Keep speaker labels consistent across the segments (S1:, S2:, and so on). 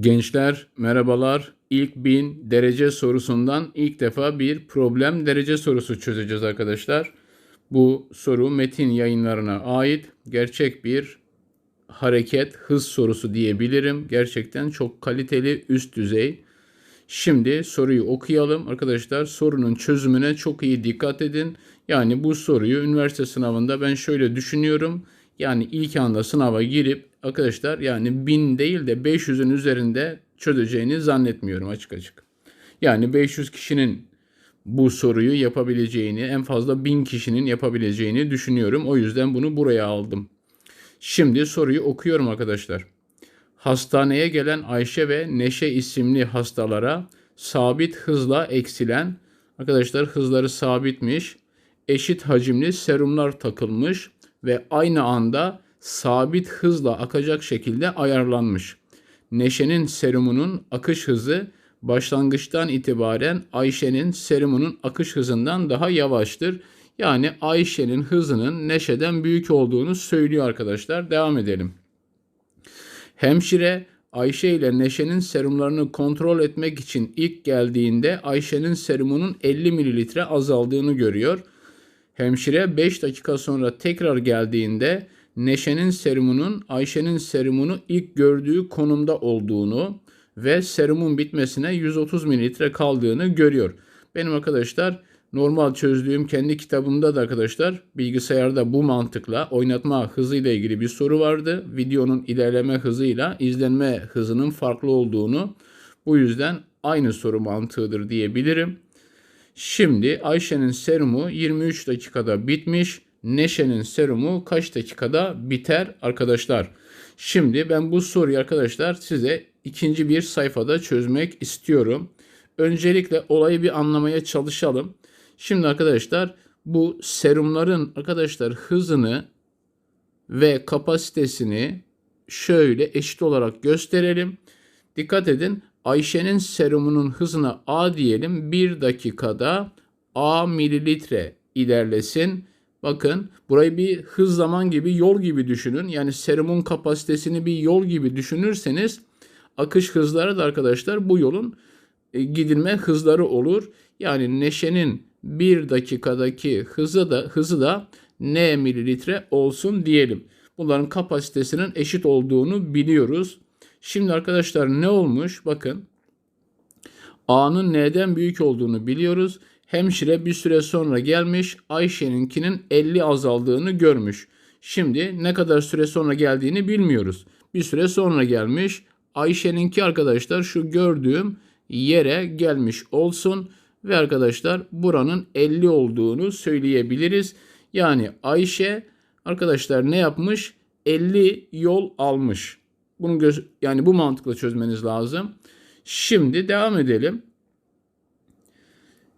S1: Gençler merhabalar. İlk 1000 derece sorusundan ilk defa bir problem derece sorusu çözeceğiz arkadaşlar. Bu soru metin yayınlarına ait gerçek bir hareket hız sorusu diyebilirim. Gerçekten çok kaliteli üst düzey. Şimdi soruyu okuyalım arkadaşlar. Sorunun çözümüne çok iyi dikkat edin. Yani bu soruyu üniversite sınavında ben şöyle düşünüyorum. Yani ilk anda sınava girip arkadaşlar yani 1000 değil de 500'ün üzerinde çözeceğini zannetmiyorum açık açık. Yani 500 kişinin bu soruyu yapabileceğini, en fazla 1000 kişinin yapabileceğini düşünüyorum. O yüzden bunu buraya aldım. Şimdi soruyu okuyorum arkadaşlar. Hastaneye gelen Ayşe ve Neşe isimli hastalara sabit hızla eksilen, arkadaşlar hızları sabitmiş, eşit hacimli serumlar takılmış ve aynı anda sabit hızla akacak şekilde ayarlanmış. Neşe'nin serumunun akış hızı başlangıçtan itibaren Ayşe'nin serumunun akış hızından daha yavaştır. Yani Ayşe'nin hızının Neşe'den büyük olduğunu söylüyor arkadaşlar. Devam edelim. Hemşire Ayşe ile Neşe'nin serumlarını kontrol etmek için ilk geldiğinde Ayşe'nin serumunun 50 mililitre azaldığını görüyor. Hemşire 5 dakika sonra tekrar geldiğinde Neşe'nin serumunun Ayşe'nin serumunu ilk gördüğü konumda olduğunu ve serumun bitmesine 130 mililitre kaldığını görüyor. Benim arkadaşlar normal çözdüğüm kendi kitabımda da arkadaşlar bilgisayarda bu mantıkla oynatma hızıyla ilgili bir soru vardı. Videonun ilerleme hızıyla izlenme hızının farklı olduğunu bu yüzden aynı soru mantığıdır diyebilirim. Şimdi Ayşe'nin serumu 23 dakikada bitmiş. Neşe'nin serumu kaç dakikada biter arkadaşlar? Şimdi ben bu soruyu arkadaşlar size ikinci bir sayfada çözmek istiyorum. Öncelikle olayı bir anlamaya çalışalım. Şimdi arkadaşlar bu serumların arkadaşlar hızını ve kapasitesini şöyle eşit olarak gösterelim. Dikkat edin Ayşe'nin serumunun hızına A diyelim. 1 dakikada A mililitre ilerlesin. Bakın burayı bir hız zaman gibi yol gibi düşünün. Yani serumun kapasitesini bir yol gibi düşünürseniz akış hızları da arkadaşlar bu yolun e, gidilme hızları olur. Yani neşenin 1 dakikadaki hızı da hızı da n mililitre olsun diyelim. Bunların kapasitesinin eşit olduğunu biliyoruz. Şimdi arkadaşlar ne olmuş? Bakın. A'nın N'den büyük olduğunu biliyoruz. Hemşire bir süre sonra gelmiş. Ayşe'ninkinin 50 azaldığını görmüş. Şimdi ne kadar süre sonra geldiğini bilmiyoruz. Bir süre sonra gelmiş. Ayşe'ninki arkadaşlar şu gördüğüm yere gelmiş olsun ve arkadaşlar buranın 50 olduğunu söyleyebiliriz. Yani Ayşe arkadaşlar ne yapmış? 50 yol almış. Bunu göz yani bu mantıkla çözmeniz lazım. Şimdi devam edelim.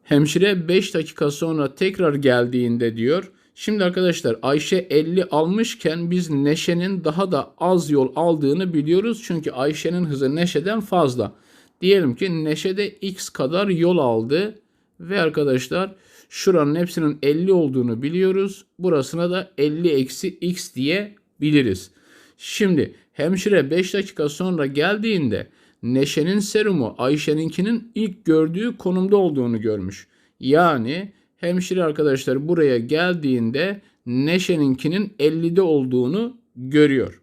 S1: Hemşire 5 dakika sonra tekrar geldiğinde diyor. Şimdi arkadaşlar Ayşe 50 almışken biz Neşe'nin daha da az yol aldığını biliyoruz. Çünkü Ayşe'nin hızı Neşe'den fazla. Diyelim ki Neşe de x kadar yol aldı. Ve arkadaşlar şuranın hepsinin 50 olduğunu biliyoruz. Burasına da 50 eksi x diye biliriz. Şimdi hemşire 5 dakika sonra geldiğinde Neşe'nin serumu Ayşe'ninkinin ilk gördüğü konumda olduğunu görmüş. Yani hemşire arkadaşlar buraya geldiğinde Neşe'ninkinin 50'de olduğunu görüyor.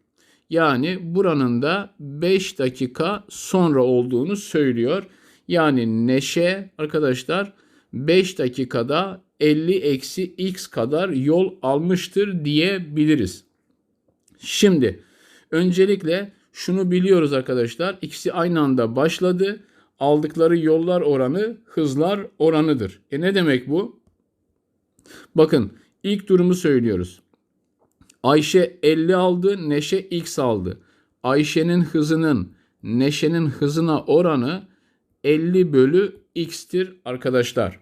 S1: Yani buranın da 5 dakika sonra olduğunu söylüyor. Yani Neşe arkadaşlar 5 dakikada 50 eksi x kadar yol almıştır diyebiliriz. Şimdi öncelikle şunu biliyoruz arkadaşlar. İkisi aynı anda başladı. Aldıkları yollar oranı hızlar oranıdır. E ne demek bu? Bakın ilk durumu söylüyoruz. Ayşe 50 aldı, Neşe x aldı. Ayşe'nin hızının Neşe'nin hızına oranı 50 bölü x'tir arkadaşlar.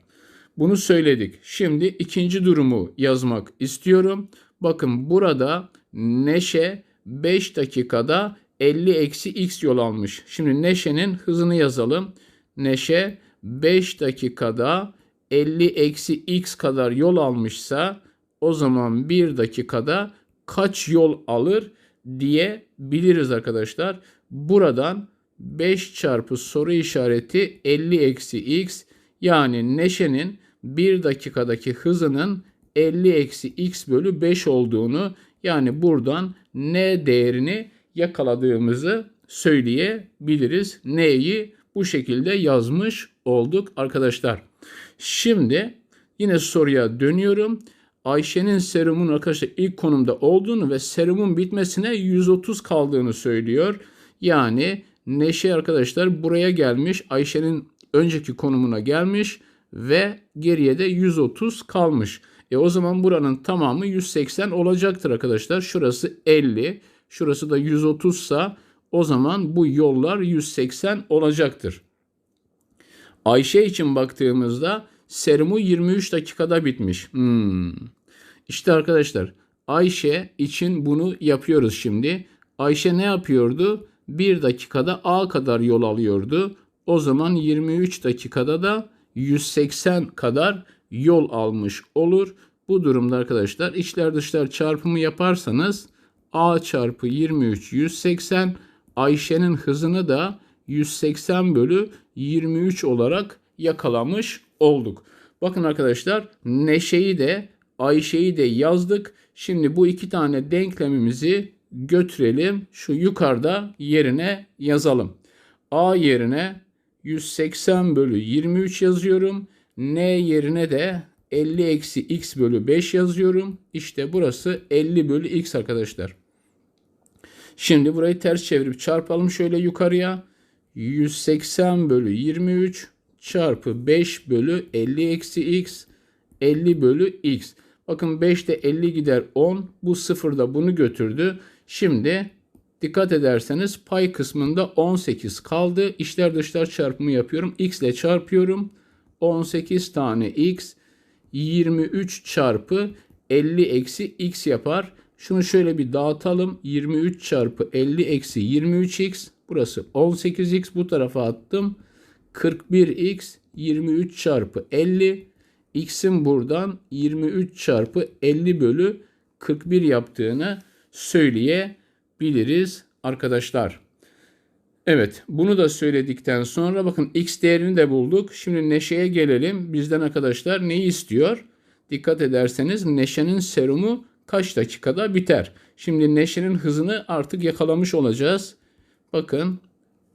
S1: Bunu söyledik. Şimdi ikinci durumu yazmak istiyorum. Bakın burada Neşe 5 dakikada 50 eksi x yol almış. Şimdi Neşe'nin hızını yazalım. Neşe 5 dakikada 50 eksi x kadar yol almışsa o zaman 1 dakikada kaç yol alır diye biliriz arkadaşlar. Buradan 5 çarpı soru işareti 50 eksi x yani Neşe'nin 1 dakikadaki hızının 50 eksi x bölü 5 olduğunu yani buradan n değerini yakaladığımızı söyleyebiliriz. N'yi bu şekilde yazmış olduk arkadaşlar. Şimdi yine soruya dönüyorum. Ayşe'nin serumun arkadaşlar ilk konumda olduğunu ve serumun bitmesine 130 kaldığını söylüyor. Yani Neşe arkadaşlar buraya gelmiş. Ayşe'nin önceki konumuna gelmiş ve geriye de 130 kalmış. E o zaman buranın tamamı 180 olacaktır arkadaşlar. Şurası 50, şurası da 130 sa o zaman bu yollar 180 olacaktır. Ayşe için baktığımızda serumu 23 dakikada bitmiş. Hmm. İşte arkadaşlar Ayşe için bunu yapıyoruz şimdi. Ayşe ne yapıyordu? 1 dakikada A kadar yol alıyordu. O zaman 23 dakikada da 180 kadar yol almış olur. Bu durumda arkadaşlar içler dışlar çarpımı yaparsanız A çarpı 23 180 Ayşe'nin hızını da 180 bölü 23 olarak yakalamış olduk. Bakın arkadaşlar Neşe'yi de Ayşe'yi de yazdık. Şimdi bu iki tane denklemimizi götürelim. Şu yukarıda yerine yazalım. A yerine 180 bölü 23 yazıyorum. N yerine de 50 eksi x bölü 5 yazıyorum. İşte burası 50 bölü x arkadaşlar. Şimdi burayı ters çevirip çarpalım şöyle yukarıya. 180 bölü 23 çarpı 5 bölü 50 eksi x 50 bölü x. Bakın 5'te 50 gider 10. Bu 0 da bunu götürdü. Şimdi dikkat ederseniz pay kısmında 18 kaldı. İşler dışlar çarpımı yapıyorum. x ile çarpıyorum. 18 tane x 23 çarpı 50 eksi x yapar. Şunu şöyle bir dağıtalım. 23 çarpı 50 eksi 23x. Burası 18x. Bu tarafa attım. 41x 23 çarpı 50. X'in buradan 23 çarpı 50 bölü 41 yaptığını söyleyebiliriz arkadaşlar. Evet bunu da söyledikten sonra bakın x değerini de bulduk. Şimdi Neşe'ye gelelim. Bizden arkadaşlar neyi istiyor? Dikkat ederseniz Neşe'nin serumu kaç dakikada biter? Şimdi Neşe'nin hızını artık yakalamış olacağız. Bakın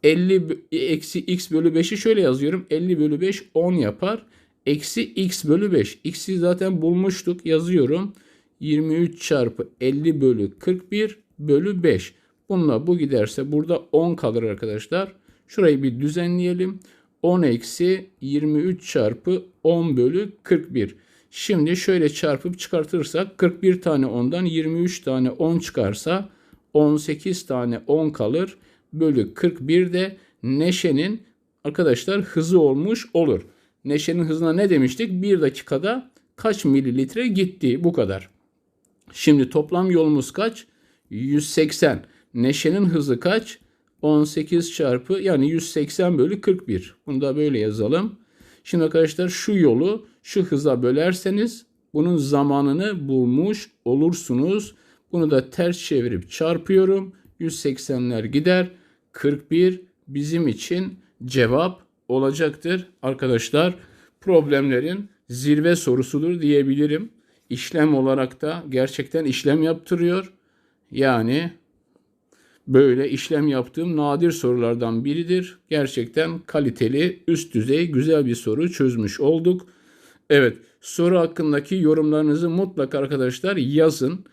S1: 50 eksi x bölü 5'i şöyle yazıyorum. 50 bölü 5 10 yapar. Eksi x bölü 5. X'i zaten bulmuştuk. Yazıyorum. 23 çarpı 50 bölü 41 bölü 5. Bununla bu giderse burada 10 kalır arkadaşlar. Şurayı bir düzenleyelim. 10 eksi 23 çarpı 10 bölü 41. Şimdi şöyle çarpıp çıkartırsak 41 tane 10'dan 23 tane 10 çıkarsa 18 tane 10 kalır. Bölü 41 de Neşe'nin arkadaşlar hızı olmuş olur. Neşe'nin hızına ne demiştik? 1 dakikada kaç mililitre gitti bu kadar. Şimdi toplam yolumuz kaç? 180. Neşe'nin hızı kaç? 18 çarpı yani 180 bölü 41. Bunu da böyle yazalım. Şimdi arkadaşlar şu yolu şu hıza bölerseniz bunun zamanını bulmuş olursunuz. Bunu da ters çevirip çarpıyorum. 180'ler gider. 41 bizim için cevap olacaktır. Arkadaşlar problemlerin zirve sorusudur diyebilirim. İşlem olarak da gerçekten işlem yaptırıyor. Yani böyle işlem yaptığım nadir sorulardan biridir. Gerçekten kaliteli, üst düzey, güzel bir soru çözmüş olduk. Evet, soru hakkındaki yorumlarınızı mutlaka arkadaşlar yazın.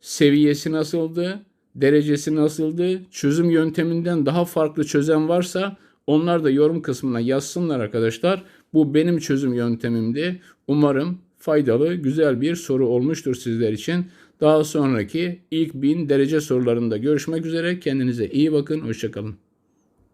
S1: Seviyesi nasıldı? Derecesi nasıldı? Çözüm yönteminden daha farklı çözen varsa onlar da yorum kısmına yazsınlar arkadaşlar. Bu benim çözüm yöntemimdi. Umarım faydalı, güzel bir soru olmuştur sizler için. Daha sonraki ilk bin derece sorularında görüşmek üzere. Kendinize iyi bakın. Hoşçakalın.